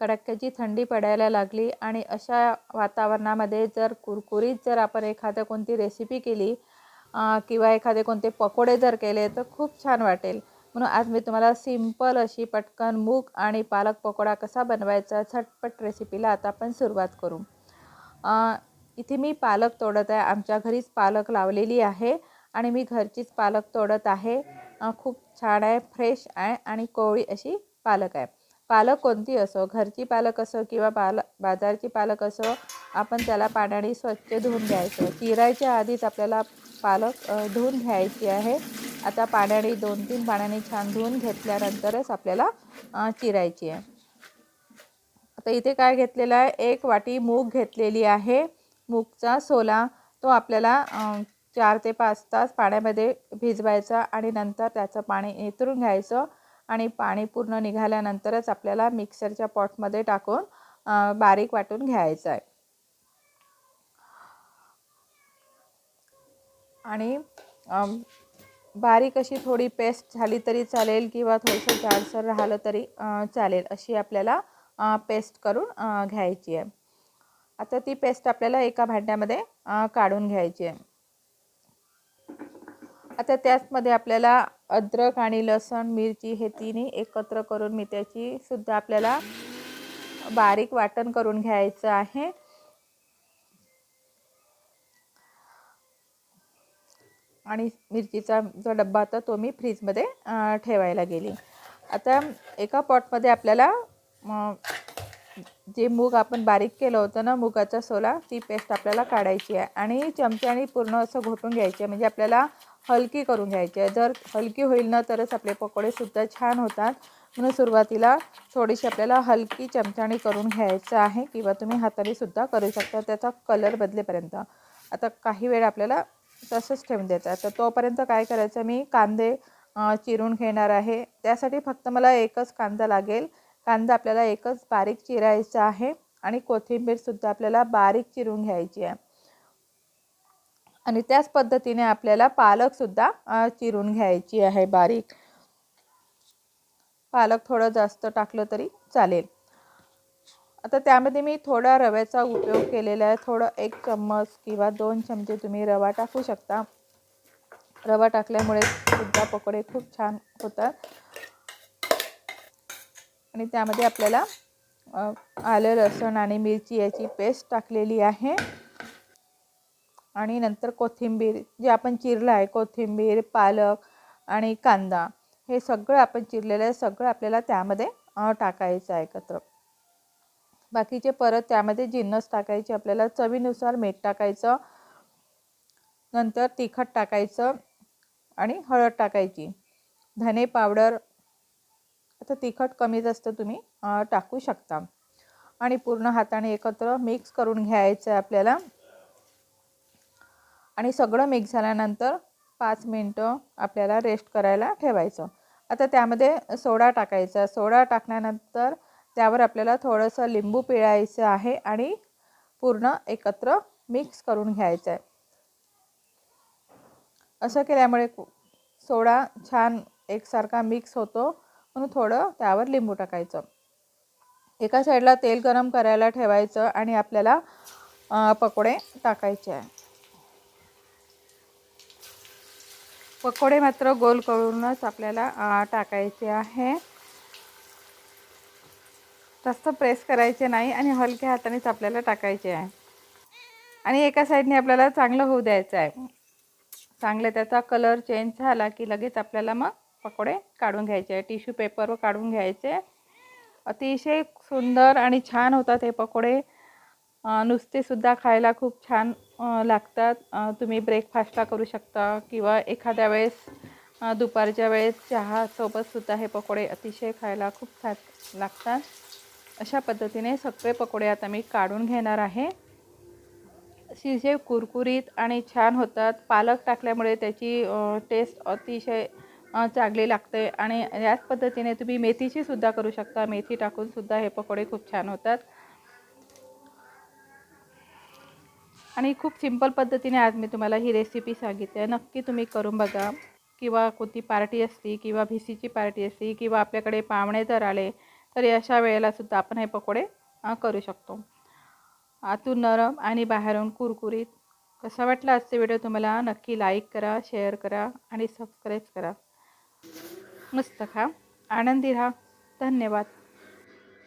कडाक्याची थंडी पडायला लागली आणि अशा वातावरणामध्ये जर कुरकुरीत जर आपण एखादं कोणती रेसिपी केली किंवा एखादे कोणते पकोडे जर केले तर खूप छान वाटेल. म्हणून आज मी तुम्हाला सिंपल अशी पटकन मूग आणि पालक पकोडा कसा बनवायचा झटपट रेसिपीला आता आपण सुरुवात करू. इथे मी पालक तोडत आहे. आमच्या घरीच पालक लावलेली आहे आणि मी घरचीच पालक तोडत आहे. खूप छान आहे फ्रेश आहे आणि कोवळी अशी पालक आहे. पालक कोणती असो? घरची पालक असो किंवा पाल बाजारची पालक असो आपण त्याला पाण्याने स्वच्छ धुवून घ्यायचं. चिरायच्या आधीच आपल्याला पालक धुवून घ्यायची आहे. आता पाण्याने दोन तीन पाण्याने छान धुवून घेतल्यानंतरच आपल्याला चिरायची आहे. आता इथे काय घेतलेलं आहे? एक वाटी मूग घेतलेली आहे. मूगचा सोला तो आपल्याला चार ते पाच तास पाण्यामध्ये भिजवायचा आणि नंतर त्याचं पाणी नितरून घ्यायचं. आणि पाणी पूर्ण निघाल्यानंतरच आपल्याला मिक्सरच्या पॉटमध्ये टाकून बारीक वाटून घ्यायचं आहे. आणि बारीक अशी थोडी पेस्ट झाली तरी चालेल किंवा थोडंसं जाडसर राहिलं तरी चालेल अशी आपल्याला पेस्ट करून घ्यायची आहे. आता ती पेस्ट आपल्याला एका भांड्यामध्ये काढून घ्यायची आहे. आता त्याचमध्ये आपल्याला अद्रक आणि लसण मिरची हे तिन्ही एकत्र करून मी त्याची सुद्धा आपल्याला बारीक वाटण करून घ्यायचं आहे. आणि मिरचीचा जो डब्बा होता तो मी फ्रीजमध्ये ठेवायला गेली. आता एका पॉटमध्ये आपल्याला जे मूग आपण बारीक केलं होतं ना मुगाचा सोला ती पेस्ट आपल्याला काढायची आहे. आणि चमच्याने पूर्ण असं घोटून घ्यायची आहे. म्हणजे आपल्याला हलकी करून घ्यायची आहे. जर हलकी होईल ना तरच आपले पकोडेसुद्धा छान होतात. म्हणून सुरुवातीला थोडीशी आपल्याला हलकी चमच्याने करून घ्यायचं आहे किंवा तुम्ही हाताने सुद्धा करू शकता. त्याचा कलर बदलेपर्यंत. आता काही वेळ आपल्याला तसंच ठेवून द्यायचं आहे. तर तोपर्यंत काय करायचं मी कांदे चिरून घेणार आहे. त्यासाठी फक्त मला एकच कांदा लागेल. कांदा आपल्याला एकच बारीक चिरायचा आहे आणि कोथिंबीरसुद्धा आपल्याला बारीक चिरून घ्यायची आहे. आणि त्याच पद्धतीने आपल्याला पालकसुद्धा चिरून घ्यायची आहे बारीक. पालक थोडं जास्त टाकलं तरी चालेल. आता त्यामध्ये मी थोडा रव्याचा उपयोग केलेला आहे. थोडं एक चम्मच किंवा दोन चमचे तुम्ही रवा टाकू शकता. रवा टाकल्यामुळे सुद्धा पकोडे खूप छान होतात. आणि त्यामध्ये आपल्याला आलं लसण आणि मिरची याची पेस्ट टाकलेली आहे. आणि नंतर कोथिंबीर जे आपण चिरलं आहे कोथिंबीर पालक आणि कांदा हे सगळं आपण चिरलेलं आहे सगळं आपल्याला त्यामध्ये टाकायचं आहे एकत्र. बाकीचे परत त्यामध्ये जिन्नस टाकायचे आपल्याला चवीनुसार मीठ टाकायचं नंतर तिखट टाकायचं आणि हळद टाकायची. धने पावडर आता तिखट कमी जास्त तुम्ही टाकू शकता. आणि पूर्ण हाताने एकत्र मिक्स करून घ्यायचं आहे आपल्याला. आणि सगळं मिक्स झाल्यानंतर पाच मिनटं आपल्याला रेस्ट करायला ठेवायचं. आता त्यामध्ये सोडा टाकायचा. सोडा टाकल्यानंतर त्यावर आपल्याला थोडंसं लिंबू पिळायचं आहे आणि पूर्ण एकत्र मिक्स करून घ्यायचं आहे. असं केल्यामुळे सोडा छान एकसारखा मिक्स होतो. म्हणून थोडं त्यावर लिंबू टाकायचं. एका साईडला तेल गरम करायला ठेवायचं आणि आपल्याला पकोडे टाकायचे आहे. पकोडे मात्र गोल करूनच आपल्याला टाकायचे आहे. जास्त प्रेस करायचे नाही आणि हलक्या हातानेच आपल्याला टाकायचे आहे. आणि एका साईडने आपल्याला चांगलं होऊ द्यायचं आहे. चांगलं त्याचा कलर चेंज झाला की लगेच आपल्याला मग पकोडे काढून घ्यायचे टिश्यू पेपरवर काढून घ्यायचे. अतिशय सुंदर आणि छान होतात हे पकोडे. नुसतेसुद्धा खायला खूप छान लागतात. तुम्ही ब्रेकफास्टला करू शकता किंवा एखाद्या वेळेस दुपारच्या वेळेस चहासोबतसुद्धा हे पकोडे अतिशय खायला खूप छान लागतात. अशा पद्धतीने सगळे पकोडे आता मी काढून घेणार आहे. अतिशय कुरकुरीत आणि छान होतात. पालक टाकल्यामुळे त्याची टेस्ट अतिशय चांगली लागते. आणि याच पद्धतीने तुम्ही मेथीची सुद्धा करू शकता. मेथी टाकून सुद्धा हे पकोडे खूप छान होतात. आणि खूप सिंपल पद्धतीने आज मी तुम्हाला ही रेसिपी सांगितली आहे. नक्की तुम्ही करून बघा. किंवा कोणती पार्टी असली किंवा भिसीची पार्टी असली किंवा आपल्याकडे पाहुणे जर आले तर अशा वेळेलासुद्धा आपण हे पकोडे करू शकतो. आतून नरम आणि बाहेरून कुरकुरीत. कसा वाटला आजचा व्हिडिओ तुम्हाला नक्की लाईक करा शेअर करा आणि सबस्क्राईब करा. मस्त खा आनंदी राहा. धन्यवाद.